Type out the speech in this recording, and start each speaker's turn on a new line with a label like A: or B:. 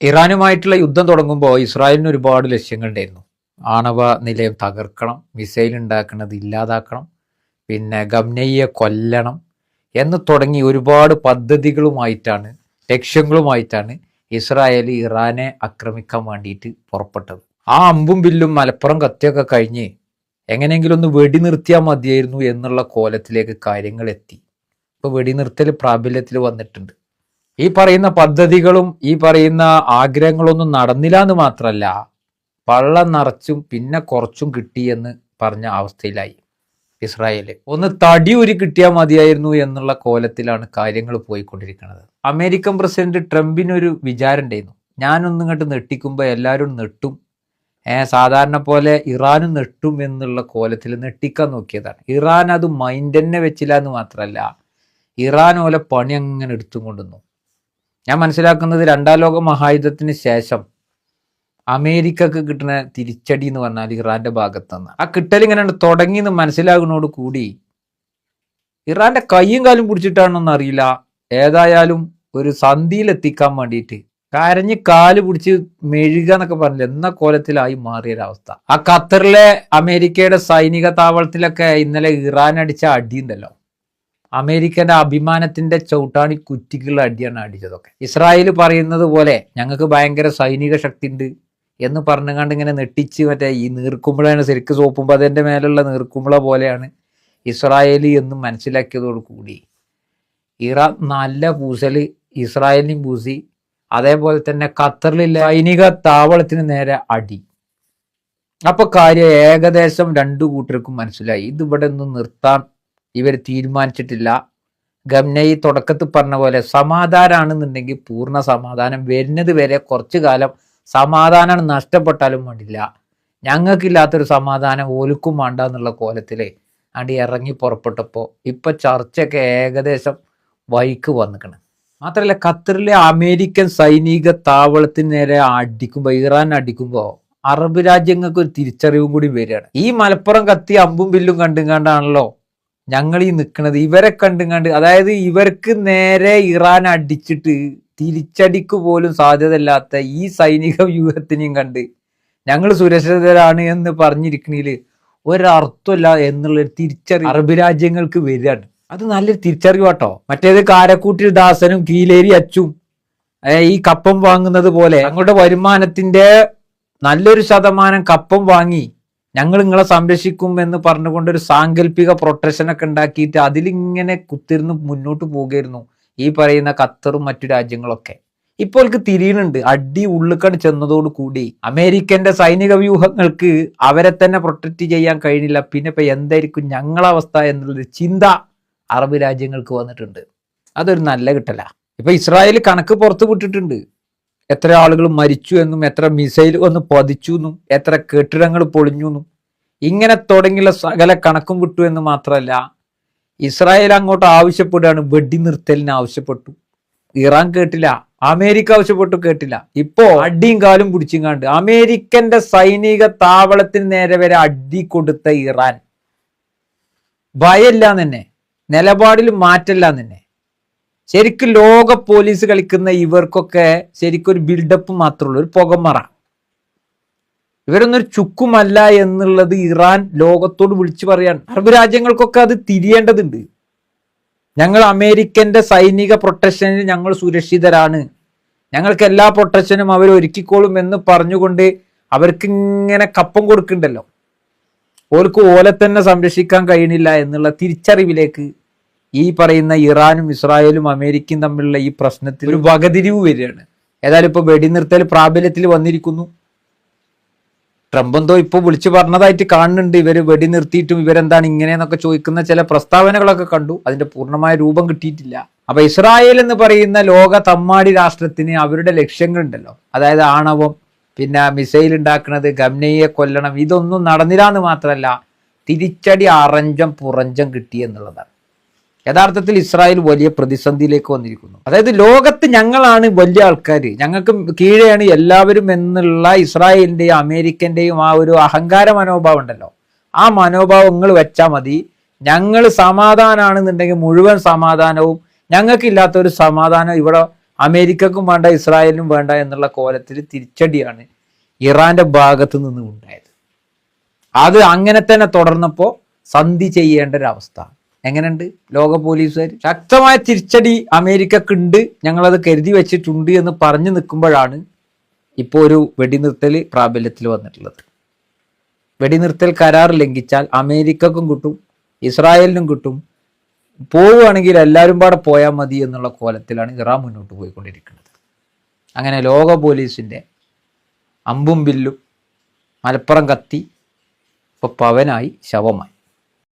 A: ഇറാനുമായിട്ടുള്ള യുദ്ധം തുടങ്ങുമ്പോൾ ഇസ്രായേലിന് ഒരുപാട് ലക്ഷ്യങ്ങളുണ്ടായിരുന്നു ആണവ നിലയം തകർക്കണം മിസൈൽ ഉണ്ടാക്കുന്നത് ഇല്ലാതാക്കണം പിന്നെ ഗംനയ്യെ കൊല്ലണം എന്ന് തുടങ്ങി ഒരുപാട് പദ്ധതികളുമായിട്ടാണ് ലക്ഷ്യങ്ങളുമായിട്ടാണ് ഇസ്രായേൽ ഇറാനെ ആക്രമിക്കാൻ വേണ്ടിയിട്ട് പുറപ്പെട്ടത്. ആ അമ്പും ബില്ലും മലപ്പുറം കത്തിയൊക്കെ കഴിഞ്ഞ് എങ്ങനെയെങ്കിലും ഒന്ന് വെടി നിർത്തിയാൽ മതിയായിരുന്നു എന്നുള്ള കോലത്തിലേക്ക് കാര്യങ്ങൾ എത്തി. ഇപ്പൊ വെടിനിർത്തൽ പ്രാബല്യത്തിൽ വന്നിട്ടുണ്ട്. ഈ പറയുന്ന പദ്ധതികളും ഈ പറയുന്ന ആഗ്രഹങ്ങളൊന്നും നടന്നില്ല എന്ന് മാത്രമല്ല പള്ളം നിറച്ചും പിന്നെ കുറച്ചും കിട്ടിയെന്ന് പറഞ്ഞ അവസ്ഥയിലായി ഇസ്രായേൽ. ഒന്ന് തടി ഒരു കിട്ടിയാൽ മതിയായിരുന്നു എന്നുള്ള കോലത്തിലാണ് കാര്യങ്ങൾ പോയിക്കൊണ്ടിരിക്കുന്നത്. അമേരിക്കൻ പ്രസിഡന്റ് ട്രംപിനൊരു വിചാരം ഉണ്ടായിരുന്നു. ഞാനൊന്നും ഇങ്ങോട്ട് നെട്ടിക്കുമ്പോൾ എല്ലാവരും നെട്ടും സാധാരണ പോലെ ഇറാനും നെട്ടും എന്നുള്ള കോലത്തിൽ നെട്ടിക്കാൻ നോക്കിയതാണ്. ഇറാൻ അത് മൈൻഡ് തന്നെ വെച്ചില്ല എന്ന് മാത്രമല്ല ഇറാൻ ഓലെ പണി അങ്ങനെ എടുത്തും കൊണ്ടുവന്നു. ഞാൻ മനസ്സിലാക്കുന്നത് രണ്ടാം ലോക മഹായുദ്ധത്തിന് ശേഷം അമേരിക്കക്ക് കിട്ടുന്ന തിരിച്ചടി എന്ന് പറഞ്ഞാൽ ഇറാന്റെ ഭാഗത്ത് നിന്ന് ആ കിട്ടൽ ഇങ്ങനെ തുടങ്ങി എന്ന് മനസ്സിലാകുന്നതോട് കൂടി ഇറാന്റെ കൈയും കാലും പിടിച്ചിട്ടാണെന്നൊന്നും അറിയില്ല. ഏതായാലും ഒരു സന്ധിയിലെത്തിക്കാൻ വേണ്ടിയിട്ട്. കരഞ്ഞ് കാൽ പിടിച്ച് മെഴുക എന്നൊക്കെ പറഞ്ഞില്ല? എന്ന കോലത്തിലായി മാറിയൊരവസ്ഥ ആ ഖത്തറിലെ അമേരിക്കയുടെ സൈനിക താവളത്തിലൊക്കെ ഇന്നലെ ഇറാൻ അടിച്ച അടിയുണ്ടല്ലോ അമേരിക്കന്റെ അഭിമാനത്തിന്റെ ചവിട്ടാണി കുറ്റിക്കുള്ള അടിയാണ് അടിച്ചതൊക്കെ. ഇസ്രായേൽ പറയുന്നത് പോലെ ഞങ്ങൾക്ക് ഭയങ്കര സൈനിക ശക്തി ഉണ്ട് എന്ന് പറഞ്ഞുകൊണ്ട് ഇങ്ങനെ നെട്ടിച്ച് മറ്റേ ഈ നീർക്കുമ്പളാണ് ശരിക്ക് സോപ്പും അതിന്റെ മേലുള്ള നീർക്കുമ്പള പോലെയാണ് ഇസ്രായേലി എന്ന് മനസ്സിലാക്കിയതോട് കൂടി. ഇറാൻ നല്ല പൂസൽ ഇസ്രായേലിനും പൂസി. അതേപോലെ തന്നെ ഖത്തറിലെ സൈനിക താവളത്തിന് നേരെ അടി. അപ്പൊ കാര്യം ഏകദേശം രണ്ടു കൂട്ടർക്കും മനസ്സിലായി. ഇത് ഇവിടെ നിന്ന് നിർത്താൻ ഇവർ തീരുമാനിച്ചിട്ടില്ല. ഗംനയി തുടക്കത്തിൽ പറഞ്ഞ പോലെ സമാധാനമാണെന്നുണ്ടെങ്കിൽ പൂർണ സമാധാനം. വരുന്നത് വരെ കുറച്ചു കാലം സമാധാനം നഷ്ടപ്പെട്ടാലും വേണ്ടില്ല. ഞങ്ങൾക്കില്ലാത്തൊരു സമാധാനം ഓലുക്കും വേണ്ട എന്നുള്ള കോലത്തിൽ അടി ഇറങ്ങി പുറപ്പെട്ടപ്പോൾ ഇപ്പൊ ചർച്ചയൊക്കെ ഏകദേശം വൈക്ക് വന്നിക്കണം. മാത്രമല്ല ഖത്തറിലെ അമേരിക്കൻ സൈനിക താവളത്തിന് നേരെ അടിക്കുമ്പോൾ ഇറാൻ അടിക്കുമ്പോൾ അറബ് രാജ്യങ്ങൾക്ക് ഒരു തിരിച്ചറിവും കൂടി വരികയാണ്. ഈ മലപ്പുറം കത്തി അമ്പും ബില്ലും കണ്ടും ഞങ്ങൾ ഈ നിൽക്കുന്നത് ഇവരെ കണ്ടും കണ്ട് അതായത് ഇവർക്ക് നേരെ ഇറാൻ അടിച്ചിട്ട് തിരിച്ചടിക്ക് പോലും സാധ്യതയില്ലാത്ത ഈ സൈനിക വ്യൂഹത്തിനെയും കണ്ട് ഞങ്ങൾ സുരക്ഷിതരാണ് എന്ന് പറഞ്ഞിരിക്കണേൽ ഒരർത്ഥമില്ല എന്നുള്ള തിരിച്ചറിവ് അറബ് രാജ്യങ്ങൾക്ക് വരികയാണ്. അത് നല്ലൊരു തിരിച്ചറിവാട്ടോ മറ്റേത് കാരക്കൂട്ടിൽ ദാസനും കീലേരി അച്ചും ഈ കപ്പം വാങ്ങുന്നത് പോലെ ഞങ്ങളുടെ വരുമാനത്തിന്റെ നല്ലൊരു ശതമാനം കപ്പം വാങ്ങി ഞങ്ങൾ നിങ്ങളെ സംരക്ഷിക്കും എന്ന് പറഞ്ഞുകൊണ്ട് ഒരു സാങ്കല്പിക പ്രൊട്ടക്ഷൻ ഒക്കെ ഉണ്ടാക്കിയിട്ട് അതിലിങ്ങനെ കുത്തിരുന്ന് മുന്നോട്ട് പോവുകയായിരുന്നു ഈ പറയുന്ന ഖത്തറും മറ്റു രാജ്യങ്ങളൊക്കെ. ഇപ്പോൾ അവർക്ക് തിരിയുന്നുണ്ട്. അടി ഉള്ളുക്കൺ ചെന്നതോട് കൂടി അമേരിക്കന്റെ സൈനിക വ്യൂഹങ്ങൾക്ക് അവരെ തന്നെ പ്രൊട്ടക്റ്റ് ചെയ്യാൻ കഴിഞ്ഞില്ല. പിന്നെ ഇപ്പൊ എന്തായിരിക്കും ഞങ്ങളെ അവസ്ഥ എന്നുള്ളൊരു ചിന്ത അറബ് രാജ്യങ്ങൾക്ക് വന്നിട്ടുണ്ട്. അതൊരു നല്ല കിട്ടല. ഇപ്പൊ ഇസ്രായേൽ കണക്ക് പുറത്തു വിട്ടിട്ടുണ്ട്. എത്ര ആളുകൾ മരിച്ചു എന്നും എത്ര മിസൈൽ ഒന്ന് പതിച്ചു എന്നും എത്ര കെട്ടിടങ്ങൾ പൊളിഞ്ഞു എന്നും ഇങ്ങനെ തുടങ്ങിയുള്ള സകല കണക്കും വിട്ടു എന്ന് മാത്രമല്ല ഇസ്രായേൽ അങ്ങോട്ട് ആവശ്യപ്പെടുകയാണ്. വെടി നിർത്തലിന് ആവശ്യപ്പെട്ടു. ഇറാൻ കേട്ടില്ല അമേരിക്ക ആവശ്യപ്പെട്ടു കേട്ടില്ല. ഇപ്പോ അടിയും കാലും പിടിച്ചിങ്ങാണ്ട് അമേരിക്കന്റെ സൈനിക താവളത്തിന് നേരെ വരെ അടി കൊടുത്ത ഇറാൻ. ഭയമില്ല തന്നെ. നിലപാടിൽ മാറ്റല്ല തന്നെ. ശരിക്കും ലോക പോലീസ് കളിക്കുന്ന ഇവർക്കൊക്കെ ശരിക്കും ഒരു ബിൽഡപ്പ് മാത്രമേ ഉള്ളൂ ഒരു പുകമറ. ഇവരൊന്നൊരു ചുക്കുമല്ല എന്നുള്ളത് ഇറാൻ ലോകത്തോട് വിളിച്ചു പറയാണ്. അറബ് രാജ്യങ്ങൾക്കൊക്കെ അത് തിരിയേണ്ടതുണ്ട്. ഞങ്ങൾ അമേരിക്കന്റെ സൈനിക പ്രൊട്ടക്ഷനിൽ ഞങ്ങൾ സുരക്ഷിതരാണ്. ഞങ്ങൾക്ക് എല്ലാ പ്രൊട്ടക്ഷനും അവർ ഒരുക്കിക്കോളും എന്ന് പറഞ്ഞുകൊണ്ട് അവർക്ക് ഇങ്ങനെ കപ്പം കൊടുക്കണ്ടല്ലോ. ഓർക്ക് ഓലെ തന്നെ സംരക്ഷിക്കാൻ കഴിയണില്ല എന്നുള്ള തിരിച്ചറിവിലേക്ക് ഈ പറയുന്ന ഇറാനും ഇസ്രായേലും അമേരിക്കയും തമ്മിലുള്ള ഈ പ്രശ്നത്തിൽ ഒരു വകതിരിവ് വരികയാണ്. ഏതായാലും ഇപ്പൊ വെടിനിർത്തൽ പ്രാബല്യത്തിൽ വന്നിരിക്കുന്നു. ട്രംപ് എന്തോ ഇപ്പൊ വിളിച്ചു പറഞ്ഞതായിട്ട് കാണുന്നുണ്ട്. ഇവർ വെടി നിർത്തിയിട്ടും ഇവരെന്താണ് ഇങ്ങനെയെന്നൊക്കെ ചോദിക്കുന്ന ചില പ്രസ്താവനകളൊക്കെ കണ്ടു. അതിന്റെ പൂർണമായ രൂപം കിട്ടിയിട്ടില്ല. അപ്പൊ ഇസ്രായേൽ എന്ന് പറയുന്ന ലോക തമ്മാടി രാഷ്ട്രത്തിന് അവരുടെ ലക്ഷ്യങ്ങളുണ്ടല്ലോ. അതായത് ആണവം പിന്നെ മിസൈൽ ഉണ്ടാക്കുന്നത് ഗംനയെ കൊല്ലണം ഇതൊന്നും നടന്നില്ല എന്ന് മാത്രമല്ല തിരിച്ചടി അറഞ്ചം പുറഞ്ചം കിട്ടി എന്നുള്ളതാണ്. യഥാർത്ഥത്തിൽ ഇസ്രായേൽ വലിയ പ്രതിസന്ധിയിലേക്ക് വന്നിരിക്കുന്നു. അതായത് ലോകത്ത് ഞങ്ങളാണ് വലിയ ആൾക്കാർ ഞങ്ങൾക്ക് കീഴെയാണ് എല്ലാവരും എന്നുള്ള ഇസ്രായേലിന്റെയും അമേരിക്കന്റെയും ആ ഒരു അഹങ്കാര മനോഭാവം ഉണ്ടല്ലോ. ആ മനോഭാവങ്ങൾ വെച്ചാൽ മതി. ഞങ്ങൾ സമാധാനമാണെന്നുണ്ടെങ്കിൽ മുഴുവൻ സമാധാനവും ഞങ്ങൾക്കില്ലാത്ത ഒരു സമാധാനം ഇവിടെ അമേരിക്കക്കും വേണ്ട ഇസ്രായേലിനും വേണ്ട എന്നുള്ള കോലത്തിൽ തിരിച്ചടിയാണ് ഇറാന്റെ ഭാഗത്ത് നിന്ന് ഉണ്ടായത് അത് അങ്ങനെ തന്നെ തുടർന്നപ്പോൾ സന്ധി ചെയ്യേണ്ട ഒരു അവസ്ഥ എങ്ങനെയുണ്ട്? ലോക പോലീസുകാർ ശക്തമായ തിരിച്ചടി അമേരിക്കക്കുണ്ട്. ഞങ്ങളത് കരുതി വെച്ചിട്ടുണ്ട് എന്ന് പറഞ്ഞു നിൽക്കുമ്പോഴാണ് ഇപ്പോൾ ഒരു വെടിനിർത്തൽ പ്രാബല്യത്തിൽ വന്നിട്ടുള്ളത്. വെടിനിർത്തൽ കരാർ ലംഘിച്ചാൽ അമേരിക്കക്കും കിട്ടും ഇസ്രായേലിനും കിട്ടും. പോവുകയാണെങ്കിൽ എല്ലാവരും പാടെ പോയാൽ മതി എന്നുള്ള കോലത്തിലാണ് ഇറാൻ മുന്നോട്ട് പോയിക്കൊണ്ടിരിക്കുന്നത്. അങ്ങനെ ലോക പോലീസിന്റെ അമ്പും ബില്ലും മലപ്പുറം കത്തി ഇപ്പോൾ പവനായി ശവമായി.